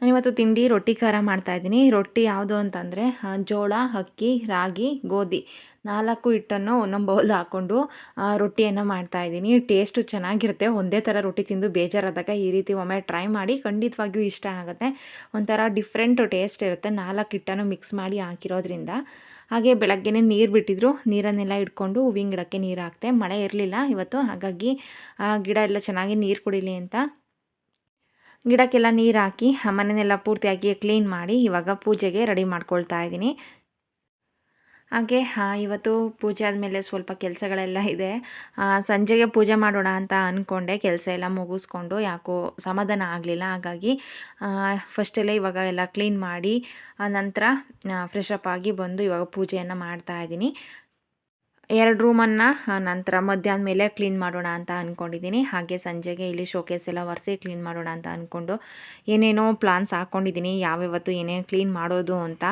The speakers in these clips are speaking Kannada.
ನಾನಿವತ್ತು ತಿಂಡಿ ರೊಟ್ಟಿ ಖಾರ ಮಾಡ್ತಾಯಿದ್ದೀನಿ ರೊಟ್ಟಿ ಯಾವುದು ಅಂತಂದರೆ ಜೋಳ, ಅಕ್ಕಿ, ರಾಗಿ, ಗೋಧಿ ನಾಲ್ಕು ಹಿಟ್ಟನ್ನು ಒಂದೊಂದು ಬೌಲ್ ಹಾಕ್ಕೊಂಡು ರೊಟ್ಟಿಯನ್ನು ಮಾಡ್ತಾಯಿದ್ದೀನಿ ಟೇಸ್ಟು ಚೆನ್ನಾಗಿರುತ್ತೆ. ಒಂದೇ ಥರ ರೊಟ್ಟಿ ತಿಂದು ಬೇಜಾರಾದಾಗ ಈ ರೀತಿ ಒಮ್ಮೆ ಟ್ರೈ ಮಾಡಿ ಖಂಡಿತವಾಗಿಯೂ ಇಷ್ಟ ಆಗುತ್ತೆ. ಒಂಥರ ಡಿಫ್ರೆಂಟ್ ಟೇಸ್ಟ್ ಇರುತ್ತೆ. ನಾಲ್ಕು ಹಿಟ್ಟನ್ನು ಮಿಕ್ಸ್ ಮಾಡಿ ಹಾಕಿರೋದ್ರಿಂದ. ಹಾಗೆ ಬೆಳಗ್ಗೆನೇ ನೀರು ಬಿಟ್ಟಿದ್ರು. ನೀರನ್ನೆಲ್ಲ ಇಟ್ಕೊಂಡು ಹೂವಿನ ಗಿಡಕ್ಕೆ ನೀರು ಹಾಕ್ತೆ ಮಳೆ ಇರಲಿಲ್ಲ ಇವತ್ತು. ಹಾಗಾಗಿ ಗಿಡ ಎಲ್ಲ ಚೆನ್ನಾಗಿ ನೀರು ಕುಡಿಲಿ ಅಂತ ಗಿಡಕ್ಕೆಲ್ಲ ನೀರು ಹಾಕಿ ಮನೆಯನ್ನೆಲ್ಲ ಪೂರ್ತಿಯಾಗಿ ಕ್ಲೀನ್ ಮಾಡಿ ಇವಾಗ ಪೂಜೆಗೆ ರೆಡಿ ಮಾಡ್ಕೊಳ್ತಾ ಇದ್ದೀನಿ. ಹಾಗೆ ಇವತ್ತು ಪೂಜೆ ಆದಮೇಲೆ ಸ್ವಲ್ಪ ಕೆಲಸಗಳೆಲ್ಲ ಇದೆ. ಸಂಜೆಗೆ ಪೂಜೆ ಮಾಡೋಣ ಅಂತ ಅಂದ್ಕೊಂಡೆ ಕೆಲಸ ಎಲ್ಲ ಮುಗಿಸ್ಕೊಂಡು ಯಾಕೋ ಸಮಾಧಾನ ಆಗಲಿಲ್ಲ. ಹಾಗಾಗಿ ಫಸ್ಟೆಲ್ಲ ಇವಾಗ ಎಲ್ಲ ಕ್ಲೀನ್ ಮಾಡಿ ನಂತರ ಫ್ರೆಶ್ ಅಪ್ ಆಗಿ ಬಂದು ಇವಾಗ ಪೂಜೆಯನ್ನು ಮಾಡ್ತಾ ಇದ್ದೀನಿ. ಎರಡು ರೂಮನ್ನು ನಂತರ ಮಧ್ಯಾಹ್ನ ಮೇಲೆ ಕ್ಲೀನ್ ಮಾಡೋಣ ಅಂತ ಅಂದ್ಕೊಂಡಿದ್ದೀನಿ ಹಾಗೆ ಸಂಜೆಗೆ ಇಲ್ಲಿ ಶೋಕೇಸ್ ಎಲ್ಲ ಒರೆಸಿ ಕ್ಲೀನ್ ಮಾಡೋಣ ಅಂತ ಅಂದ್ಕೊಂಡು ಏನೇನೋ ಪ್ಲಾನ್ಸ್ ಹಾಕ್ಕೊಂಡಿದ್ದೀನಿ ಯಾವ್ಯಾವತ್ತು ಏನೇನು ಕ್ಲೀನ್ ಮಾಡೋದು ಅಂತ.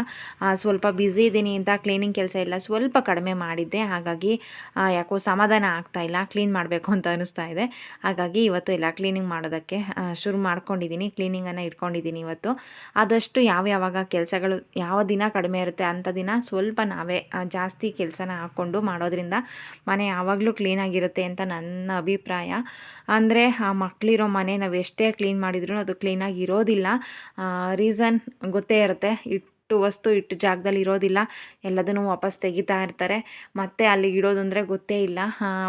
ಸ್ವಲ್ಪ ಬ್ಯುಸಿ ಇದ್ದೀನಿ ಅಂತ ಕ್ಲೀನಿಂಗ್ ಕೆಲಸ ಎಲ್ಲ ಸ್ವಲ್ಪ ಕಡಿಮೆ ಮಾಡಿದ್ದೆ. ಹಾಗಾಗಿ ಯಾಕೋ ಸಮಾಧಾನ ಆಗ್ತಾಯಿಲ್ಲ ಕ್ಲೀನ್ ಮಾಡಬೇಕು ಅಂತ ಅನಿಸ್ತಾ ಇದೆ. ಹಾಗಾಗಿ ಇವತ್ತು ಎಲ್ಲ ಕ್ಲೀನಿಂಗ್ ಮಾಡೋದಕ್ಕೆ ಶುರು ಮಾಡ್ಕೊಂಡಿದ್ದೀನಿ. ಕ್ಲೀನಿಂಗನ್ನು ಇಟ್ಕೊಂಡಿದ್ದೀನಿ ಇವತ್ತು. ಆದಷ್ಟು ಯಾವ ಯಾವಾಗ ಕೆಲಸಗಳು, ಯಾವ ದಿನ ಕಡಿಮೆ ಇರುತ್ತೆ ಅಂಥ ದಿನ ಸ್ವಲ್ಪ ನಾವೇ ಜಾಸ್ತಿ ಕೆಲಸನ ಹಾಕ್ಕೊಂಡು ಮಾಡೋದ್ರಿಂದ ಮನೆ ಯಾವಾಗಲೂ ಕ್ಲೀನಾಗಿರುತ್ತೆ ಅಂತ ನನ್ನ ಅಭಿಪ್ರಾಯ. ಅಂದರೆ ಆ ಮಕ್ಕಳಿರೋ ಮನೆ ನಾವು ಎಷ್ಟೇ ಕ್ಲೀನ್ ಮಾಡಿದ್ರೂ ಅದು ಕ್ಲೀನಾಗಿ ಇರೋದಿಲ್ಲ. ರೀಸನ್ ಗೊತ್ತೇ ಇರುತ್ತೆ. ಇಟ್ಟು ವಸ್ತು ಇಟ್ಟು ಜಾಗದಲ್ಲಿ ಇರೋದಿಲ್ಲ. ಎಲ್ಲದನ್ನು ವಾಪಸ್ ತೆಗಿತಾ ಇರ್ತಾರೆ. ಮತ್ತೆ ಅಲ್ಲಿ ಇಡೋದು ಅಂದರೆ ಗೊತ್ತೇ ಇಲ್ಲ.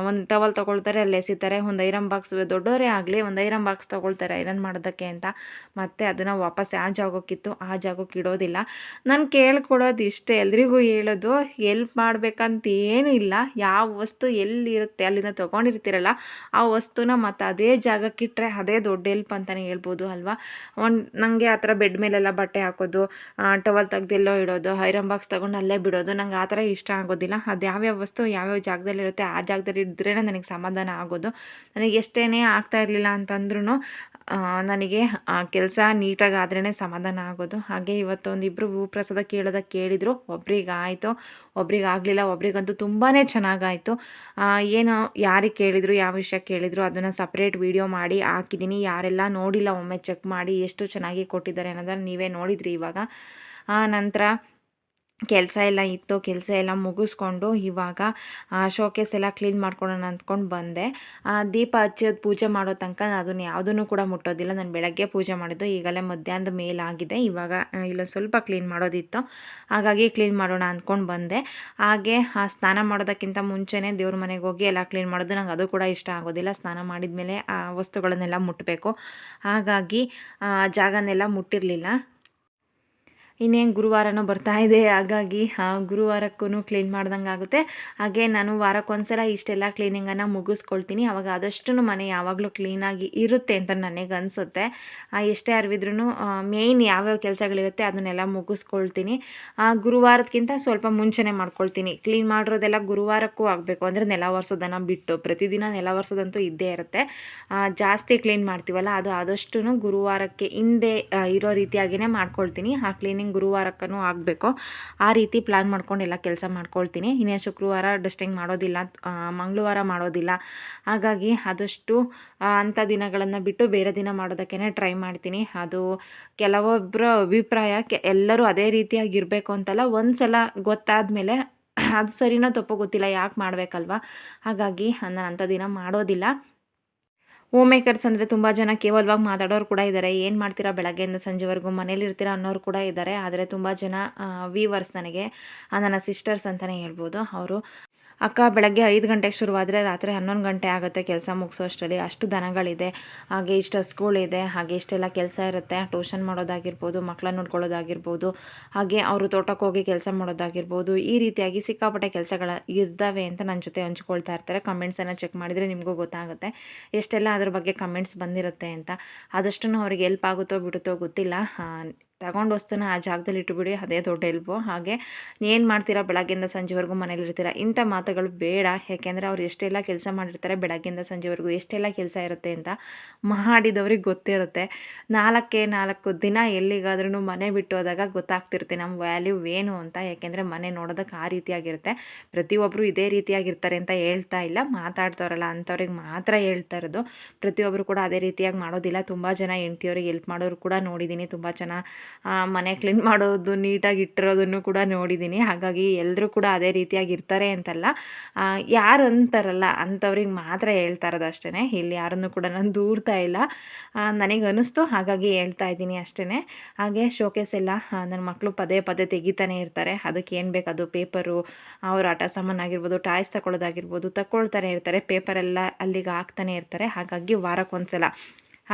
ಒಂದು ಟವಲ್ ತೊಗೊಳ್ತಾರೆ, ಅಲ್ಲಿ ಎಸಿತಾರೆ. ಒಂದು ಐರನ್ ಬಾಕ್ಸ್ ದೊಡ್ಡವರೇ ಆಗಲಿ, ಒಂದು ಐರನ್ ಬಾಕ್ಸ್ ತೊಗೊಳ್ತಾರೆ ಐರನ್ ಮಾಡೋದಕ್ಕೆ ಅಂತ. ಮತ್ತೆ ಅದನ್ನು ವಾಪಸ್ ಆ ಜಾಗಕ್ಕಿತ್ತು, ಆ ಜಾಗಕ್ಕೆ ಇಡೋದಿಲ್ಲ. ನಾನು ಕೇಳ್ಕೊಡೋದು ಇಷ್ಟೇ. ಎಲ್ರಿಗೂ ಹೇಳೋದು, ಎಲ್ಪ್ ಮಾಡಬೇಕಂತ ಏನೂ ಇಲ್ಲ. ಯಾವ ವಸ್ತು ಎಲ್ಲಿರುತ್ತೆ, ಅಲ್ಲಿಂದ ತೊಗೊಂಡಿರ್ತೀರಲ್ಲ, ಆ ವಸ್ತುನ ಮತ್ತು ಅದೇ ಜಾಗಕ್ಕಿಟ್ಟರೆ ಅದೇ ದೊಡ್ಡ ಹೆಲ್ಪ್ ಅಂತಲೇ ಹೇಳ್ಬೋದು ಅಲ್ವಾ? ಒಂದು ನನಗೆ ಆ ಥರ ಬೆಡ್ ಮೇಲೆಲ್ಲ ಬಟ್ಟೆ ಹಾಕೋದು ಟವಲ್ ತೆಗ್ದೆಲ್ಲೋ ಇಡೋದು, ಐರನ್ ಬಾಕ್ಸ್ ತೊಗೊಂಡು ಅಲ್ಲೇ ಬಿಡೋದು, ನಂಗೆ ಆ ಥರ ಇಷ್ಟ ಆಗೋದಿಲ್ಲ. ಅದು ಯಾವ್ಯಾವ ವಸ್ತು ಯಾವ್ಯಾವ ಜಾಗದಲ್ಲಿರುತ್ತೆ ಆ ಜಾಗದಲ್ಲಿ ಇದ್ರೇ ನನಗೆ ಸಮಾಧಾನ ಆಗೋದು. ನನಗೆ ಎಷ್ಟೇ ಆಗ್ತಾ ಇರಲಿಲ್ಲ ಅಂತಂದ್ರೂ ನನಗೆ ಕೆಲಸ ನೀಟಾಗಿ ಆದ್ರೇ ಸಮಾಧಾನ ಆಗೋದು. ಹಾಗೆ ಇವತ್ತೊಂದಿಬ್ಬರು ಭೂಪ್ರಸಾದ ಕೇಳೋದಕ್ಕೆ ಕೇಳಿದರು. ಒಬ್ರಿಗೆ ಆಯಿತು, ಒಬ್ರಿಗೆ ಆಗಲಿಲ್ಲ, ಒಬ್ರಿಗಂತೂ ತುಂಬಾ ಚೆನ್ನಾಗಾಯಿತು. ಏನು, ಯಾರಿಗೆ ಕೇಳಿದರು, ಯಾವ ವಿಷಯ ಕೇಳಿದರು, ಅದನ್ನು ಸಪ್ರೇಟ್ ವೀಡಿಯೋ ಮಾಡಿ ಹಾಕಿದ್ದೀನಿ. ಯಾರೆಲ್ಲ ನೋಡಿಲ್ಲ, ಒಮ್ಮೆ ಚೆಕ್ ಮಾಡಿ ಎಷ್ಟು ಚೆನ್ನಾಗಿ ಕೊಟ್ಟಿದ್ದಾರೆ ಅನ್ನೋದನ್ನು ನೀವೇ ನೋಡಿದ್ರಿ ಇವಾಗ. ನಂತರ ಕೆಲಸ ಎಲ್ಲ ಇತ್ತು ಕೆಲಸ ಎಲ್ಲ ಮುಗಿಸ್ಕೊಂಡು ಇವಾಗ ಶೋಕೇಸ್ ಎಲ್ಲ ಕ್ಲೀನ್ ಮಾಡ್ಕೊಳ್ಳೋಣ ಅಂದ್ಕೊಂಡು ಬಂದೆ. ಆ, ದೀಪ ಹಚ್ಚೋದು ಪೂಜೆ ಮಾಡೋ ತನಕ ಅದನ್ನು ಯಾವುದನ್ನು ಕೂಡ ಮುಟ್ಟೋದಿಲ್ಲ. ನಾನು ಬೆಳಗ್ಗೆ ಪೂಜೆ ಮಾಡಿದ್ದು ಈಗಲೇ ಮಧ್ಯಾಹ್ನದ ಮೇಲಾಗಿದೆ. ಇವಾಗ ಆ, ಇಲ್ಲೊಂದು ಸ್ವಲ್ಪ ಕ್ಲೀನ್ ಮಾಡೋದಿತ್ತು. ಹಾಗಾಗಿ ಕ್ಲೀನ್ ಮಾಡೋಣ ಅಂದ್ಕೊಂಡು ಬಂದೆ. ಹಾಗೆ ಆ ಸ್ನಾನ ಮಾಡೋದಕ್ಕಿಂತ ಮುಂಚೆನೇ ದೇವ್ರ ಮನೆಗೆ ಹೋಗಿ ಎಲ್ಲ ಕ್ಲೀನ್ ಮಾಡೋದು ನಂಗೆ ಅದು ಕೂಡ ಇಷ್ಟ ಆಗೋದಿಲ್ಲ. ಸ್ನಾನ ಮಾಡಿದ ಮೇಲೆ ಆ ವಸ್ತುಗಳನ್ನೆಲ್ಲ ಮುಟ್ಟಬೇಕು ಹಾಗಾಗಿ ಆ ಜಾಗನೆಲ್ಲ ಮುಟ್ಟಿರಲಿಲ್ಲ. ಇನ್ನೇನು ಗುರುವಾರನೂ ಬರ್ತಾ ಇದೆ, ಹಾಗಾಗಿ ಗುರುವಾರಕ್ಕೂ ಕ್ಲೀನ್ ಮಾಡ್ದಂಗೆ ಆಗುತ್ತೆ. ಹಾಗೆ ನಾನು ವಾರಕ್ಕೊಂದ್ಸಲ ಇಷ್ಟೆಲ್ಲ ಕ್ಲೀನಿಂಗನ್ನು ಮುಗಿಸ್ಕೊಳ್ತೀನಿ. ಅವಾಗ ಆದಷ್ಟು ಮನೆ ಯಾವಾಗಲೂ ಕ್ಲೀನಾಗಿ ಇರುತ್ತೆ ಅಂತ ನನಗೆ ಅನಿಸುತ್ತೆ. ಎಷ್ಟೇ ಅರಿವಿದ್ರೂ ಮೇಯ್ನ್ ಯಾವ್ಯಾವ ಕೆಲಸಗಳಿರುತ್ತೆ ಅದನ್ನೆಲ್ಲ ಮುಗಿಸ್ಕೊಳ್ತೀನಿ. ಗುರುವಾರಕ್ಕಿಂತ ಸ್ವಲ್ಪ ಮುಂಚೆನೇ ಮಾಡ್ಕೊಳ್ತೀನಿ. ಕ್ಲೀನ್ ಮಾಡಿರೋದೆಲ್ಲ ಗುರುವಾರಕ್ಕೂ ಆಗಬೇಕು. ಅಂದರೆ ನೆಲ ಒರೆಸೋದನ್ನು ಬಿಟ್ಟು ಪ್ರತಿದಿನ ನೆಲ ಒರೆಸೋದಂತೂ ಇದ್ದೇ ಇರುತ್ತೆ. ಜಾಸ್ತಿ ಕ್ಲೀನ್ ಮಾಡ್ತೀವಲ್ಲ, ಅದು ಆದಷ್ಟು ಗುರುವಾರಕ್ಕೆ ಹಿಂದೆ ಇರೋ ರೀತಿಯಾಗಿಯೇ ಮಾಡ್ಕೊಳ್ತೀನಿ. ಆ ಕ್ಲೀನಿಂಗ್ ಗುರುವಾರಕ್ಕೂ ಆಗಬೇಕು. ಆ ರೀತಿ ಪ್ಲ್ಯಾನ್ ಮಾಡ್ಕೊಂಡು ಎಲ್ಲ ಕೆಲಸ ಮಾಡ್ಕೊಳ್ತೀನಿ. ಇನ್ನೇನು ಶುಕ್ರವಾರ ಡಸ್ಟಿಂಗ್ ಮಾಡೋದಿಲ್ಲ ಮಂಗಳವಾರ ಮಾಡೋದಿಲ್ಲ. ಹಾಗಾಗಿ ಆದಷ್ಟು ಅಂಥ ದಿನಗಳನ್ನು ಬಿಟ್ಟು ಬೇರೆ ದಿನ ಮಾಡೋದಕ್ಕೆ ಟ್ರೈ ಮಾಡ್ತೀನಿ. ಅದು ಕೆಲವೊಬ್ಬರ ಅಭಿಪ್ರಾಯ ಎಲ್ಲರೂ ಅದೇ ರೀತಿಯಾಗಿರಬೇಕು ಅಂತಲ್ಲ ಒಂದು ಸಲ ಗೊತ್ತಾದ ಮೇಲೆ ಅದು ಸರಿನೋ ತಪ್ಪೋ ಗೊತ್ತಿಲ್ಲ ಯಾಕೆ ಮಾಡಬೇಕಲ್ವ? ಹಾಗಾಗಿ ನಾನು ಅಂಥ ದಿನ ಮಾಡೋದಿಲ್ಲ. ಹೋಮ್ ಮೇಕರ್ಸ್ ಅಂದರೆ ತುಂಬ ಜನ ಕೇವಲವಾಗಿ ಮಾತಾಡೋರು ಕೂಡ ಇದ್ದಾರೆ ಏನು ಮಾಡ್ತೀರಾ ಬೆಳಗ್ಗೆಯಿಂದ ಸಂಜೆವರೆಗೂ ಮನೇಲಿ ಇರ್ತೀರಾ ಅನ್ನೋರು ಕೂಡ ಇದ್ದಾರೆ ಆದರೆ ತುಂಬ ಜನ ವೀವರ್ಸ್ ನನಗೆ ನನ್ನ ಸಿಸ್ಟರ್ಸ್ ಅಂತಲೇ ಹೇಳ್ಬೋದು. ಅವರು ಅಕ್ಕ ಬೆಳಗ್ಗೆ ಐದು ಗಂಟೆಗೆ ಶುರುವಾದರೆ ರಾತ್ರಿ ಹನ್ನೊಂದು ಗಂಟೆ ಆಗುತ್ತೆ ಕೆಲಸ ಮುಗಿಸೋ ಅಷ್ಟರಲ್ಲಿ ಅಷ್ಟು ದನಗಳಿದೆ, ಹಾಗೆ ಇಷ್ಟು ಹಸ್ಗಳಿದೆ, ಹಾಗೆ ಇಷ್ಟೆಲ್ಲ ಕೆಲಸ ಇರುತ್ತೆ. ಟ್ಯೂಷನ್ ಮಾಡೋದಾಗಿರ್ಬೋದು, ಮಕ್ಕಳನ್ನ ನೋಡ್ಕೊಳ್ಳೋದಾಗಿರ್ಬೋದು, ಹಾಗೆ ಅವರು ತೋಟಕ್ಕೆ ಹೋಗಿ ಕೆಲಸ ಮಾಡೋದಾಗಿರ್ಬೋದು. ಈ ರೀತಿಯಾಗಿ ಸಿಕ್ಕಾಪಟ್ಟೆ ಕೆಲಸಗಳ ಇದ್ದಾವೆ ಅಂತ ನನ್ನ ಜೊತೆ ಹಂಚ್ಕೊಳ್ತಾ ಇರ್ತಾರೆ. ಕಮೆಂಟ್ಸನ್ನು ಚೆಕ್ ಮಾಡಿದರೆ ನಿಮಗೂ ಗೊತ್ತಾಗುತ್ತೆ. ಎಷ್ಟೆಲ್ಲ ಅದ್ರ ಬಗ್ಗೆ ಕಮೆಂಟ್ಸ್ ಬಂದಿರುತ್ತೆ ಅಂತ. ಆದಷ್ಟು ಅವ್ರಿಗೆ ಎಲ್ಪ್ ಆಗುತ್ತೋ ಬಿಡುತ್ತೋ ಗೊತ್ತಿಲ್ಲ. ತಗೊಂಡು ವಸ್ತುನ ಆ ಜಾಗದಲ್ಲಿ ಇಟ್ಟುಬಿಡಿ, ಅದೇ ದೊಡ್ಡ ಎಲ್ಬೋ ಹಾಗೆ ಏನು ಮಾಡ್ತೀರಾ? ಬೆಳಗ್ಗೆಯಿಂದ ಸಂಜೆವರೆಗೂ ಮನೇಲಿ ಇರ್ತೀರಾ ಇಂಥ ಮಾತುಗಳು ಬೇಡ. ಯಾಕೆಂದರೆ ಅವ್ರು ಎಷ್ಟೆಲ್ಲ ಕೆಲಸ ಮಾಡಿರ್ತಾರೆ ಬೆಳಗ್ಗೆಯಿಂದ ಸಂಜೆವರೆಗೂ, ಎಷ್ಟೆಲ್ಲ ಕೆಲಸ ಇರುತ್ತೆ ಅಂತ ಮಾಡಿದವ್ರಿಗೆ ಗೊತ್ತಿರುತ್ತೆ. ನಾಲ್ಕೇ ನಾಲ್ಕು ದಿನ ಎಲ್ಲಿಗಾದ್ರೂ ಮನೆ ಬಿಟ್ಟು ಹೋದಾಗ ಗೊತ್ತಾಗ್ತಿರುತ್ತೆ ನಮ್ಮ ವ್ಯಾಲ್ಯೂ ಏನು ಅಂತ. ಯಾಕೆಂದರೆ ಮನೆ ನೋಡೋದಕ್ಕೆ ಆ ರೀತಿಯಾಗಿರುತ್ತೆ. ಪ್ರತಿಯೊಬ್ಬರು ಇದೇ ರೀತಿಯಾಗಿರ್ತಾರೆ ಅಂತ ಹೇಳ್ತಾ ಇಲ್ಲ. ಮಾತಾಡ್ತಾರಲ್ಲ ಅಂಥವ್ರಿಗೆ ಮಾತ್ರ ಹೇಳ್ತಾ ಇರೋದು. ಪ್ರತಿಯೊಬ್ಬರು ಕೂಡ ಅದೇ ರೀತಿಯಾಗಿ ಮಾಡೋದಿಲ್ಲ. ತುಂಬ ಜನ ಹೆಂಡ್ತಿಯವ್ರಿಗೆ ಹೆಲ್ಪ್ ಮಾಡೋರು ಕೂಡ ನೋಡಿದ್ದೀನಿ. ತುಂಬ ಜನ ಮನೆ ಕ್ಲೀನ್ ಮಾಡೋದು ನೀಟಾಗಿ ಇಟ್ಟಿರೋದನ್ನು ಕೂಡ ನೋಡಿದ್ದೀನಿ. ಹಾಗಾಗಿ ಎಲ್ಲರೂ ಕೂಡ ಅದೇ ರೀತಿಯಾಗಿ ಇರ್ತಾರೆ ಅಂತಲ್ಲ. ಯಾರು ಅಂತಾರಲ್ಲ, ಅಂಥವ್ರಿಗೆ ಮಾತ್ರ ಹೇಳ್ತಾ ಇರೋದು ಅಷ್ಟೇ ಇಲ್ಲಿ ಯಾರನ್ನು ಕೂಡ ನಾನು ದೂರ್ತಾ ಇಲ್ಲ. ನನಗೆ ಅನ್ನಿಸ್ತು, ಹಾಗಾಗಿ ಹೇಳ್ತಾ ಇದ್ದೀನಿ ಅಷ್ಟೇ ಹಾಗೆ ಶೋಕೇಸ್ ಎಲ್ಲ ನನ್ನ ಮಕ್ಕಳು ಪದೇ ಪದೇ ತೆಗಿತಾನೆ ಇರ್ತಾರೆ. ಅದಕ್ಕೆ ಏನು ಬೇಕು, ಅದು ಪೇಪರು ಅವ್ರ ಆಟ ಸಾಮಾನು ಆಗಿರ್ಬೋದು ಟಾಯ್ಸ್ ತಗೊಳ್ಳೋದಾಗಿರ್ಬೋದು ತಗೊಳ್ತಾನೆ ಇರ್ತಾರೆ. ಪೇಪರೆಲ್ಲ ಅಲ್ಲಿಗೆ ಹಾಕ್ತಾನೆ ಇರ್ತಾರೆ. ಹಾಗಾಗಿ ವಾರಕ್ಕೊಂದ್ಸಲ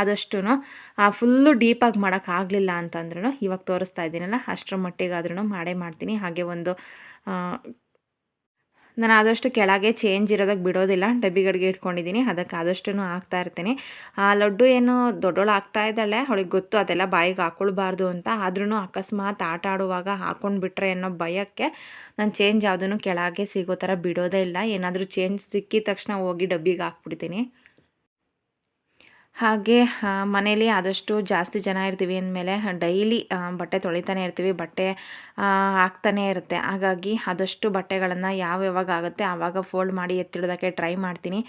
ಆದಷ್ಟು ಫುಲ್ಲು ಡೀಪಾಗಿ ಮಾಡೋಕ್ಕಾಗಲಿಲ್ಲ ಅಂತಂದ್ರೂ ಇವಾಗ ತೋರಿಸ್ತಾ ಇದ್ದೀನಲ್ಲ, ಅಷ್ಟರ ಮಟ್ಟಿಗಾದ್ರೂ ಮಾಡೇ ಮಾಡ್ತೀನಿ. ಹಾಗೆ ಒಂದು ನಾನು ಆದಷ್ಟು ಕೆಳಗೆ ಚೇಂಜ್ ಇರೋದಕ್ಕೆ ಬಿಡೋದಿಲ್ಲ. ಡಬ್ಬಿಗಡಿಗೆ ಇಟ್ಕೊಂಡಿದ್ದೀನಿ, ಅದಕ್ಕೆ ಆದಷ್ಟು ಹಾಕ್ತಾ ಇರ್ತೀನಿ. ಆ, ಲಡ್ಡು ಏನು ದೊಡ್ಡೋಳು ಆಗ್ತಾ ಇದ್ದಾಳೆ, ಅವಳಿಗೆ ಗೊತ್ತು ಅದೆಲ್ಲ ಬಾಯಿಗೆ ಹಾಕೊಳ್ಬಾರ್ದು ಅಂತ. ಆದ್ರೂ ಅಕಸ್ಮಾತ್ ಆಟ ಆಡುವಾಗ ಹಾಕ್ಕೊಂಡು ಬಿಟ್ರೆ ಅನ್ನೋ ಭಯಕ್ಕೆ ನಾನು ಚೇಂಜ್ ಯಾವುದೂ ಕೆಳಗೆ ಸಿಗೋ ಥರ ಬಿಡೋದೇ ಇಲ್ಲ. ಏನಾದರೂ ಚೇಂಜ್ ಸಿಕ್ಕಿದ ತಕ್ಷಣ ಹೋಗಿ ಡಬ್ಬಿಗೆ ಹಾಕ್ಬಿಡ್ತೀನಿ. ಹಾಗೆ ಮನೇಲಿ ಆದಷ್ಟು ಜಾಸ್ತಿ ಜನ ಇರ್ತೀವಿ ಅಂದಮೇಲೆ ಡೈಲಿ ಬಟ್ಟೆ ತೊಳಿತಾನೆ ಇರ್ತೀವಿ, ಬಟ್ಟೆ ಹಾಕ್ತಾನೆ ಇರುತ್ತೆ. ಹಾಗಾಗಿ ಆದಷ್ಟು ಬಟ್ಟೆಗಳನ್ನು ಯಾವ ಯಾವಾಗ ಆಗುತ್ತೆ ಆವಾಗ ಫೋಲ್ಡ್ ಮಾಡಿ ಎತ್ತಿಡೋದಕ್ಕೆ ಟ್ರೈ ಮಾಡ್ತೀನಿ.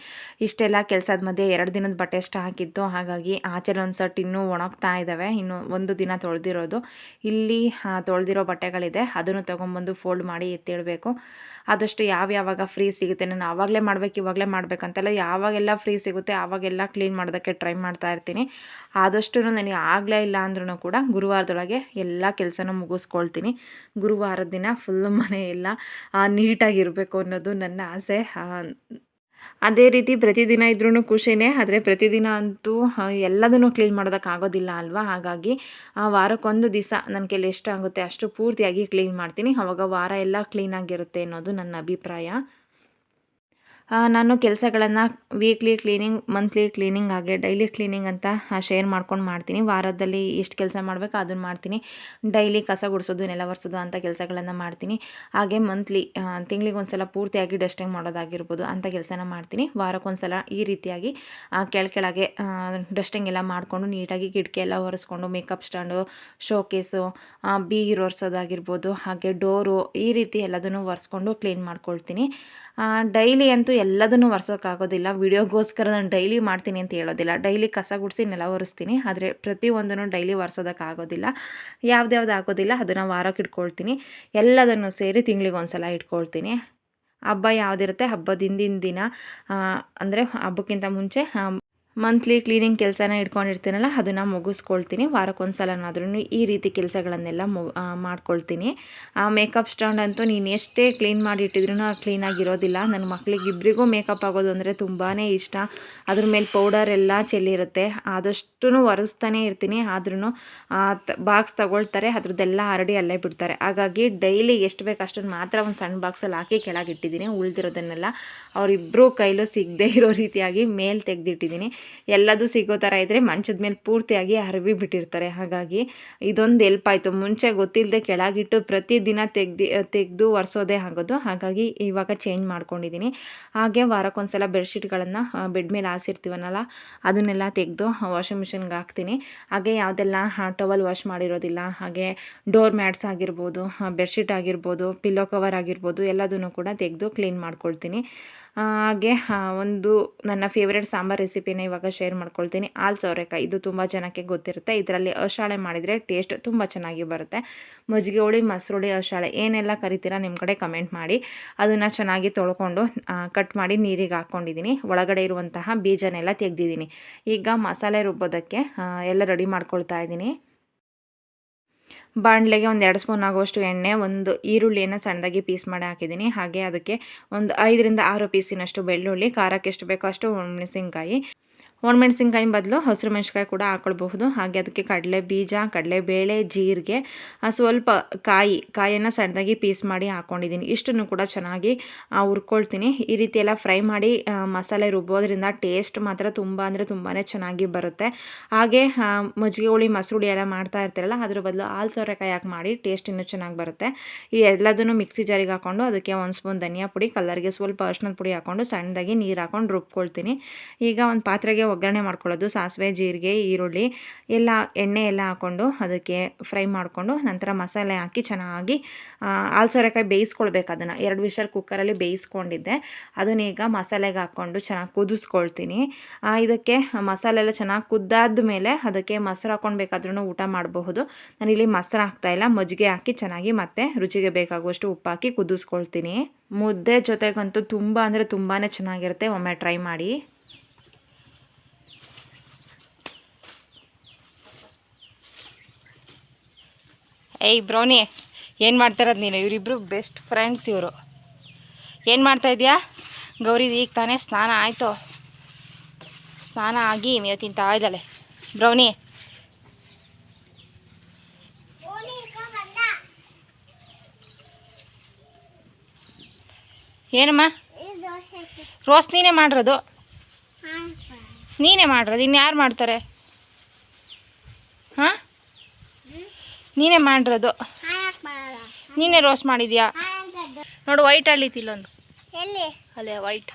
ಇಷ್ಟೆಲ್ಲ ಕೆಲಸದ ಮಧ್ಯೆ ಎರಡು ದಿನದ ಬಟ್ಟೆ ಅಷ್ಟು ಹಾಕಿದ್ದು. ಹಾಗಾಗಿ ಆಚೆಲಿ ಒಂದು ಸಟ್ ಇನ್ನೂ ಒಣಗ್ತಾ ಇದ್ದಾವೆ ಇನ್ನು ಒಂದು ದಿನ ತೊಳೆದಿರೋದು. ಇಲ್ಲಿ ತೊಳೆದಿರೋ ಬಟ್ಟೆಗಳಿದೆ. ಅದನ್ನು ತೊಗೊಂಬಂದು ಫೋಲ್ಡ್ ಮಾಡಿ ಎತ್ತಿಡಬೇಕು. ಆದಷ್ಟು ಯಾವ ಯಾವಾಗ ಫ್ರೀ ಸಿಗುತ್ತೆ ನಾನು ಆವಾಗಲೇ ಮಾಡ್ಬೇಕು, ಇವಾಗಲೇ ಮಾಡಬೇಕಂತೆಲ್ಲ ಯಾವಾಗೆಲ್ಲ ಫ್ರೀ ಸಿಗುತ್ತೆ ಆವಾಗೆಲ್ಲ ಕ್ಲೀನ್ ಮಾಡೋದಕ್ಕೆ ಟ್ರೈ ಮಾಡ್ತಾ ಇರ್ತೀನಿ. ಆದಷ್ಟು ನನಗೆ ಆಗಲೇ ಇಲ್ಲ ಅಂದ್ರೂ ಕೂಡ ಗುರುವಾರದೊಳಗೆ ಎಲ್ಲ ಕೆಲಸನೂ ಮುಗಿಸ್ಕೊಳ್ತೀನಿ. ಗುರುವಾರದ ದಿನ ಫುಲ್ ಮನೆ ಎಲ್ಲ ನೀಟಾಗಿರಬೇಕು ಅನ್ನೋದು ನನ್ನ ಆಸೆ. ಅದೇ ರೀತಿ ಪ್ರತಿದಿನ ಇದ್ರೂ ಖುಷಿನೇ, ಆದರೆ ಪ್ರತಿದಿನ ಅಂತೂ ಎಲ್ಲದನ್ನು ಕ್ಲೀನ್ ಮಾಡೋದಕ್ಕಾಗೋದಿಲ್ಲ ಅಲ್ವಾ? ಹಾಗಾಗಿ, ಆ, ವಾರಕ್ಕೊಂದು ದಿವಸ ನನ್ನ ಕೈಲಿ ಎಷ್ಟಾಗುತ್ತೆ ಅಷ್ಟು ಪೂರ್ತಿಯಾಗಿ ಕ್ಲೀನ್ ಮಾಡ್ತೀನಿ. ಆವಾಗ ವಾರ ಎಲ್ಲ ಕ್ಲೀನಾಗಿರುತ್ತೆ ಅನ್ನೋದು ನನ್ನ ಅಭಿಪ್ರಾಯ. ನಾನು ಕೆಲಸಗಳನ್ನು ವೀಕ್ಲಿ ಕ್ಲೀನಿಂಗ್ ಮಂತ್ಲಿ ಕ್ಲೀನಿಂಗ್ ಹಾಗೆ ಡೈಲಿ ಕ್ಲೀನಿಂಗ್ ಅಂತ ಶೇರ್ ಮಾಡ್ಕೊಂಡು ಮಾಡ್ತೀನಿ. ವಾರದಲ್ಲಿ ಎಷ್ಟು ಕೆಲಸ ಮಾಡಬೇಕು ಅದನ್ನು ಮಾಡ್ತೀನಿ. ಡೈಲಿ ಕಸ ಗುಡಿಸೋದು, ನೆಲ ಒರೆಸೋದು ಅಂಥ ಕೆಲಸಗಳನ್ನು ಮಾಡ್ತೀನಿ. ಹಾಗೆ ಮಂತ್ಲಿ ತಿಂಗಳಿಗೆ ಒಂದು ಸಲ ಪೂರ್ತಿಯಾಗಿ ಡಸ್ಟಿಂಗ್ ಮಾಡೋದಾಗಿರ್ಬೋದು ಅಂಥ ಕೆಲಸನ ಮಾಡ್ತೀನಿ. ವಾರಕ್ಕೊಂದ್ಸಲ ಈ ರೀತಿಯಾಗಿ ಕೆಳ ಕೆಳಗೆ ಡಸ್ಟಿಂಗ್ ಎಲ್ಲ ಮಾಡಿಕೊಂಡು ನೀಟಾಗಿ ಕಿಟಕಿ ಎಲ್ಲ ಒರೆಸ್ಕೊಂಡು ಮೇಕಪ್ ಸ್ಟ್ಯಾಂಡು ಶೋಕೇಸು ಬೀರ್ ಒರೆಸೋದಾಗಿರ್ಬೋದು, ಹಾಗೆ ಡೋರು ಈ ರೀತಿ ಎಲ್ಲದನ್ನು ಒರೆಸ್ಕೊಂಡು ಕ್ಲೀನ್ ಮಾಡ್ಕೊಳ್ತೀನಿ. ಡೈಲಿ ಅಂತೂ ಎಲ್ಲದನ್ನು ಒರೆಸೋಕ್ಕಾಗೋದಿಲ್ಲ ವಿಡಿಯೋಗೋಸ್ಕರ ನಾನು ಡೈಲಿ ಮಾಡ್ತೀನಿ ಅಂತ ಹೇಳೋದಿಲ್ಲ. ಡೈಲಿ ಕಸ ಗುಡಿಸಿ ನೆಲ ಒರೆಸ್ತೀನಿ. ಆದರೆ ಪ್ರತಿಯೊಂದನ್ನು ಡೈಲಿ ಒರೆಸೋದಕ್ಕಾಗೋದಿಲ್ಲ. ಯಾವ್ದ್ಯಾವ್ದು ಆಗೋದಿಲ್ಲ, ಅದನ್ನು ವಾರಕ್ಕೆ ಇಟ್ಕೊಳ್ತೀನಿ. ಎಲ್ಲದನ್ನು ಸೇರಿ ತಿಂಗಳಿಗೆ ಒಂದು ಸಲ ಇಟ್ಕೊಳ್ತೀನಿ. ಹಬ್ಬ ಯಾವುದಿರುತ್ತೆ? ಹಬ್ಬದ ಹಿಂದಿನ ದಿನ ಅಂದರೆ ಹಬ್ಬಕ್ಕಿಂತ ಮುಂಚೆ ಮಂತ್ಲಿ ಕ್ಲೀನಿಂಗ್ ಕೆಲಸನ ಇಟ್ಕೊಂಡಿರ್ತೀನಲ್ಲ, ಅದನ್ನು ಮುಗಿಸ್ಕೊಳ್ತೀನಿ. ವಾರಕ್ಕೊಂದು ಸಲನಾದ್ರೂ ಈ ರೀತಿ ಕೆಲಸಗಳನ್ನೆಲ್ಲ ಮು ಮಾಡ್ಕೊಳ್ತೀನಿ. ಆ ಮೇಕಪ್ ಸ್ಟ್ಯಾಂಡ್ ಅಂತೂ ನೀನು ಎಷ್ಟೇ ಕ್ಲೀನ್ ಮಾಡಿ ಇಟ್ಟಿದ್ರೂ ಕ್ಲೀನಾಗಿರೋದಿಲ್ಲ ನನ್ನ ಮಕ್ಳಿಗೆ ಇಬ್ಬರಿಗೂ ಮೇಕಪ್ ಆಗೋದು ಅಂದರೆ ತುಂಬಾ ಇಷ್ಟ. ಅದ್ರ ಮೇಲೆ ಪೌಡರ್ ಎಲ್ಲ ಚೆಲ್ಲಿರುತ್ತೆ. ಆದಷ್ಟು ಒರೆಸ್ತಾನೆ ಇರ್ತೀನಿ. ಆದ್ರೂ ಬಾಕ್ಸ್ ತಗೊಳ್ತಾರೆ. ಅದ್ರದ್ದೆಲ್ಲ ಹರಡಿ ಅಲ್ಲೇ ಬಿಡ್ತಾರೆ. ಹಾಗಾಗಿ ಡೈಲಿ ಎಷ್ಟು ಬೇಕು ಅಷ್ಟನ್ನು ಮಾತ್ರ ಒಂದು ಸಣ್ಣ ಬಾಕ್ಸಲ್ಲಿ ಹಾಕಿ ಕೆಳಗೆ ಇಟ್ಟಿದ್ದೀನಿ. ಉಳಿದಿರೋದನ್ನೆಲ್ಲ ಅವರಿಬ್ಬರು ಕೈಲೂ ಸಿಗದೆ ಇರೋ ರೀತಿಯಾಗಿ ಮೇಲೆ ತೆಗೆದಿಟ್ಟಿದ್ದೀನಿ. ಎಲ್ಲದೂ ಸಿಗೋ ಥರ ಇದ್ದರೆ ಮಂಚದ ಮೇಲೆ ಪೂರ್ತಿಯಾಗಿ ಹರವಿ ಬಿಟ್ಟಿರ್ತಾರೆ. ಹಾಗಾಗಿ ಇದೊಂದು ಎಲ್ಪ್ ಆಯಿತು. ಮುಂಚೆ ಗೊತ್ತಿಲ್ಲದೆ ಕೆಳಗಿಟ್ಟು ಪ್ರತಿದಿನ ತೆಗ್ದು ತೆಗೆದು ಒರೆಸೋದೇ ಆಗೋದು. ಹಾಗಾಗಿ ಇವಾಗ ಚೇಂಜ್ ಮಾಡ್ಕೊಂಡಿದ್ದೀನಿ ಹಾಗೆ ವಾರಕ್ಕೊಂದ್ಸಲ ಬೆಡ್ಶೀಟ್ಗಳನ್ನು ಬೆಡ್ ಮೇಲೆ ಹಾಸಿರ್ತೀವನಲ್ಲ, ಅದನ್ನೆಲ್ಲ ತೆಗೆದು ವಾಷಿಂಗ್ ಮಿಷಿನ್ಗೆ ಹಾಕ್ತೀನಿ. ಹಾಗೆ ಯಾವುದೆಲ್ಲ ಟವಲ್ ವಾಶ್ ಮಾಡಿರೋದಿಲ್ಲ, ಹಾಗೆ ಡೋರ್ ಮ್ಯಾಟ್ಸ್ ಆಗಿರ್ಬೋದು ಬೆಡ್ಶೀಟ್ ಆಗಿರ್ಬೋದು ಪಿಲ್ಲೋ ಕವರ್ ಆಗಿರ್ಬೋದು, ಎಲ್ಲದನ್ನು ಕೂಡ ತೆಗೆದು ಕ್ಲೀನ್ ಮಾಡ್ಕೊಳ್ತೀನಿ. ಹಾಗೆ ಒಂದು ನನ್ನ ಫೇವ್ರೆಟ್ ಸಾಂಬಾರ್ ರೆಸಿಪಿನ ಇವಾಗ ಶೇರ್ ಮಾಡ್ಕೊಳ್ತೀನಿ. ಆಲ್ ಸೌರೆಕಾಯಿ, ಇದು ತುಂಬ ಜನಕ್ಕೆ ಗೊತ್ತಿರುತ್ತೆ. ಇದರಲ್ಲಿ ಅಶಾಳೆ ಮಾಡಿದರೆ ಟೇಸ್ಟ್ ತುಂಬ ಚೆನ್ನಾಗಿ ಬರುತ್ತೆ. ಮಜ್ಜಿಗೆ ಹುಳಿ ಮೊಸರುಳಿ ಅಶಾಳೆ, ಏನೆಲ್ಲ ಕರಿತೀರಾ ನಿಮ್ಮ ಕಡೆ ಕಮೆಂಟ್ ಮಾಡಿ. ಅದನ್ನು ಚೆನ್ನಾಗಿ ತೊಳ್ಕೊಂಡು ಕಟ್ ಮಾಡಿ ನೀರಿಗೆ ಹಾಕ್ಕೊಂಡಿದ್ದೀನಿ. ಒಳಗಡೆ ಇರುವಂತಹ ಬೀಜನೆಲ್ಲ ತೆಗೆದಿದ್ದೀನಿ. ಈಗ ಮಸಾಲೆ ರುಬ್ಬೋದಕ್ಕೆ ಎಲ್ಲ ರೆಡಿ ಮಾಡ್ಕೊಳ್ತಾ ಇದ್ದೀನಿ. ಬಾಣಲೆಗೆ ಒಂದು ಎರಡು ಸ್ಪೂನ್ ಆಗುವಷ್ಟು ಎಣ್ಣೆ, ಒಂದು ಈರುಳ್ಳಿಯನ್ನು ಸಣ್ಣದಾಗಿ ಪೀಸ್ ಮಾಡಿ ಹಾಕಿದ್ದೀನಿ. ಹಾಗೆ ಅದಕ್ಕೆ ಒಂದು ಐದರಿಂದ ಆರು ಪೀಸಿನಷ್ಟು ಬೆಳ್ಳುಳ್ಳಿ, ಖಾರಕ್ಕೆ ಎಷ್ಟು ಬೇಕೋ ಅಷ್ಟು ಮೆಣಸಿನ್ಕಾಯಿ ಒಣಮೆಣ್ಸಿನ್ಕಾಯಿ ಬದಲು ಹಸಿರು ಮೆಣಸಿನ್ಕಾಯಿ ಕೂಡ ಹಾಕ್ಕೊಳ್ಬಹುದು ಹಾಗೆ ಅದಕ್ಕೆ ಕಡಲೆ ಬೀಜ ಕಡಲೆಬೇಳೆ ಜೀರಿಗೆ ಸ್ವಲ್ಪ ಕಾಯಿ, ಕಾಯಿಯನ್ನು ಸಣ್ಣದಾಗಿ ಪೀಸ್ ಮಾಡಿ ಹಾಕ್ಕೊಂಡಿದ್ದೀನಿ ಇಷ್ಟನ್ನು ಕೂಡ ಚೆನ್ನಾಗಿ ಹುರ್ಕೊಳ್ತೀನಿ. ಈ ರೀತಿ ಎಲ್ಲ ಫ್ರೈ ಮಾಡಿ ಮಸಾಲೆ ರುಬ್ಬೋದ್ರಿಂದ ಟೇಸ್ಟ್ ಮಾತ್ರ ತುಂಬ ಅಂದರೆ ತುಂಬಾ ಚೆನ್ನಾಗಿ ಬರುತ್ತೆ. ಹಾಗೆ ಮಜ್ಜಿಗೆ ಹುಳಿ ಮಸರುಳಿ ಎಲ್ಲ ಮಾಡ್ತಾ ಇರ್ತೀರಲ್ಲ, ಅದ್ರ ಬದಲು ಹಾಲು ಸೋರೆಕಾಯಿ ಹಾಕಿ ಮಾಡಿ ಟೇಸ್ಟ್ ಇನ್ನೂ ಚೆನ್ನಾಗಿ ಬರುತ್ತೆ. ಈ ಎಲ್ಲದನ್ನು ಮಿಕ್ಸಿ ಜಾರಿಗೆ ಹಾಕ್ಕೊಂಡು ಅದಕ್ಕೆ ಒಂದು ಸ್ಪೂನ್ ಧನಿಯಾ ಪುಡಿ ಕಲರ್ಗೆ ಸ್ವಲ್ಪ ಅರ್ಶಿನದ ಪುಡಿ ಹಾಕ್ಕೊಂಡು ಸಣ್ಣದಾಗಿ ನೀರು ಹಾಕ್ಕೊಂಡು ರುಬ್ಕೊಳ್ತೀನಿ. ಈಗ ಒಂದು ಪಾತ್ರೆಗೆ ಒಗ್ಗರಣೆ ಮಾಡ್ಕೊಳ್ಳೋದು ಸಾಸಿವೆ ಜೀರಿಗೆ ಈರುಳ್ಳಿ ಎಲ್ಲ ಎಣ್ಣೆ ಎಲ್ಲ ಹಾಕ್ಕೊಂಡು ಅದಕ್ಕೆ ಫ್ರೈ ಮಾಡಿಕೊಂಡು ನಂತರ ಮಸಾಲೆ ಹಾಕಿ ಚೆನ್ನಾಗಿ ಆ, ಹಾಲು ಸೋರೆಕಾಯಿ ಬೇಯಿಸ್ಕೊಳ್ಬೇಕು ಅದನ್ನು. ಎರಡು ವಿಷಲ್ ಕುಕ್ಕರಲ್ಲಿ ಬೇಯಿಸ್ಕೊಂಡಿದ್ದೆ. ಅದನ್ನೀಗ ಮಸಾಲೆಗೆ ಹಾಕ್ಕೊಂಡು ಚೆನ್ನಾಗಿ ಕುದಿಸ್ಕೊಳ್ತೀನಿ. ಇದಕ್ಕೆ ಮಸಾಲೆ ಎಲ್ಲ ಚೆನ್ನಾಗಿ ಕುದ್ದಾದ ಮೇಲೆ ಅದಕ್ಕೆ ಮೊಸರು ಹಾಕ್ಕೊಂಡು ಬೇಕಾದ್ರೂ ಊಟ ಮಾಡಬಹುದು. ನಾನಿಲ್ಲಿ ಮೊಸರು ಹಾಕ್ತಾಯಿಲ್ಲ ಮಜ್ಜಿಗೆ ಹಾಕಿ ಚೆನ್ನಾಗಿ ಮತ್ತೆ ರುಚಿಗೆ ಬೇಕಾಗುವಷ್ಟು ಉಪ್ಪು ಹಾಕಿ ಕುದಿಸ್ಕೊಳ್ತೀನಿ. ಮುದ್ದೆ ಜೊತೆಗಂತೂ ತುಂಬ ಅಂದರೆ ತುಂಬಾ ಚೆನ್ನಾಗಿರುತ್ತೆ. ಒಮ್ಮೆ ಟ್ರೈ ಮಾಡಿ. ಏಯ್ ಬ್ರೌನಿ ಏನು ಮಾಡ್ತಾರದು ನೀನು? ಇವರಿಬ್ಬರು ಬೆಸ್ಟ್ ಫ್ರೆಂಡ್ಸ್ ಇವರು. ಏನು ಮಾಡ್ತಾ ಇದೆಯಾ? ಗೌರಿ ಈಗ ತಾನೇ ಸ್ನಾನ ಆಯಿತು. ಸ್ನಾನ ಆಗಿ ಮೇವು ತಿಂತಾ ಇದ್ದಾಳೆ. ಬ್ರೌನಿ ಏನಮ್ಮ? ರೋಸ್ ನೀನೇ ಮಾಡಿರೋದು? ನೀನೇ ಮಾಡಿರೋದು ಇನ್ನು ಯಾರು ಮಾಡ್ತಾರೆ? ಹಾಂ? ನೀನೇ ಮಾಡಿರೋದು. ನೀನೇ ರೋಸ್ ಮಾಡಿದ್ಯಾ? ನೋಡು ವೈಟ್ ಅಲ್ಲಿತ್ತು ಇಲ್ಲೊಂದು. ಅಲ್ಲೇ ವೈಟ್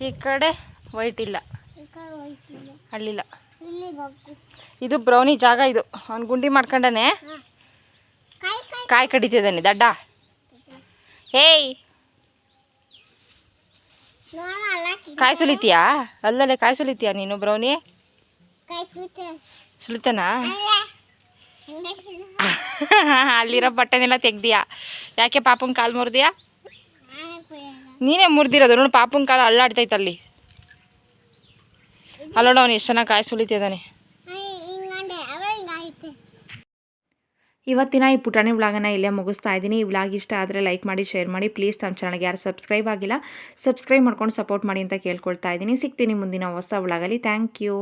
ಈ ಕಡೆ ವೈಟ್ ಇಲ್ಲ. ಅಲ್ಲಿಲ್ಲ. ಇದು ಬ್ರೌನಿ ಜಾಗ ಇದು. ಅವ್ನು ಗುಂಡಿ ಮಾಡ್ಕೊಂಡಾನೆ. ಕಾಯಿ ಕಡಿತಿದ್ದಾನೆ ದಡ್ಡ. ಹೇಯ್ ಕಾಯಿ ಸುಲಿತೀಯಾ? ಅಲ್ಲಲ್ಲೇ ಕಾಯಿ ಸುಲಿತೀಯಾ ನೀನು ಬ್ರೌನಿ ಅಲ್ಲ ಅಲ್ಲಿರೋ ಬಟ್ಟೆನೆಲ್ಲ ತೆಗ್ದಿಯಾ? ಯಾಕೆ ಪಾಪನ ಕಾಲು ಮುರಿದಿಯಾ? ನಾನೇ ಮುರಿದಿರೋದು. ನೋಡು ಪಾಪನ ಕಾಲು ಅಲ್ಲಾಡ್ತೈತೆ ಅಲ್ಲಿ. ಅಲ್ಲೋಡ ಅವ್ನು ಎಷ್ಟು ಚೆನ್ನಾಗಿ ಕಾಯಿ ಹಿಂಗಾಯ್ತೆ ಇವತ್ತಿನ ಈ ಪುಟಾಣಿ ವ್ಲಾಗನ್ನು ಇಲ್ಲೇ ಮುಗಿಸ್ತಾ ಇದ್ದೀನಿ. ಈ ವ್ಲಾಗ್ ಇಷ್ಟ ಆದರೆ ಲೈಕ್ ಮಾಡಿ ಶೇರ್ ಮಾಡಿ. ಪ್ಲೀಸ್ ನಮ್ಮ ಚಾನಲ್ಗೆ ಯಾರು ಸಬ್ಸ್ಕ್ರೈಬ್ ಆಗಿಲ್ಲ ಸಬ್ಸ್ಕ್ರೈಬ್ ಮಾಡ್ಕೊಂಡು ಸಪೋರ್ಟ್ ಮಾಡಿ ಅಂತ ಕೇಳ್ಕೊಳ್ತಾ ಇದ್ದೀನಿ. ಸಿಗ್ತೀನಿ ಮುಂದಿನ ಹೊಸ ವ್ಲಾಗಲ್ಲಿ. Thank you.